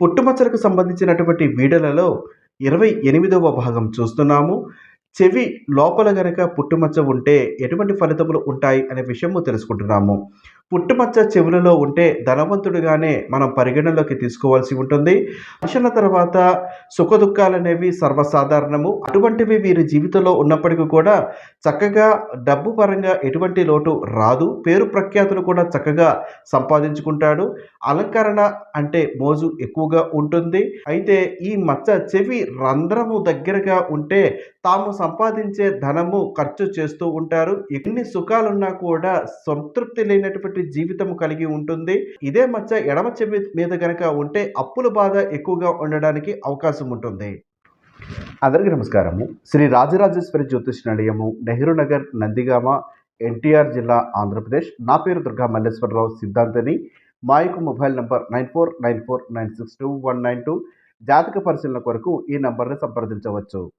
పుట్టుమచ్చలకు సంబంధించినటువంటి వీడియోలలో ఇరవై ఎనిమిదవ భాగం చూస్తున్నాము. చెవి లోపల గనక పుట్టుమచ్చ ఉంటే ఎటువంటి ఫలితములు ఉంటాయి అనే విషయము తెలుసుకుంటున్నాము. పుట్టుమచ్చ చెవులలో ఉంటే ధనవంతుడిగానే మనం పరిగణనలోకి తీసుకోవాల్సి ఉంటుంది. మనుషుల తర్వాత సుఖదుఖాలనేవి అనేవి సర్వసాధారణము. అటువంటివి వీరి జీవితంలో ఉన్నప్పటికీ కూడా చక్కగా డబ్బు పరంగా ఎటువంటి లోటు రాదు. పేరు ప్రఖ్యాతులు కూడా చక్కగా సంపాదించుకుంటాడు. అలంకరణ అంటే మోజు ఎక్కువగా ఉంటుంది. అయితే ఈ మచ్చ చెవి రంధ్రము దగ్గరగా ఉంటే తాము సంపాదించే ధనము ఖర్చు చేస్తూ ఉంటారు. ఎన్ని సుఖాలున్నా కూడా సంతృప్తి లేనటువంటి జీవితం కలిగి ఉంటుంది. ఇదే మచ్చ ఎడమ చెవి మీద గనక ఉంటే అప్పుల బాధ ఎక్కువగా ఉండడానికి అవకాశం ఉంటుంది. అందరికీ నమస్కారము. శ్రీ రాజరాజేశ్వరి జ్యోతిష్ నిలయము నెహ్రూ నగర్ నందిగామ ఎన్టీఆర్ జిల్లా ఆంధ్రప్రదేశ్. నా పేరు దుర్గా మల్లేశ్వరరావు సిద్ధాంతని. మా యొక్క mobile number nine four nine four nine six two one nine two. జాతక పరిశీలన కొరకు ఈ నంబర్ని సంప్రదించవచ్చు.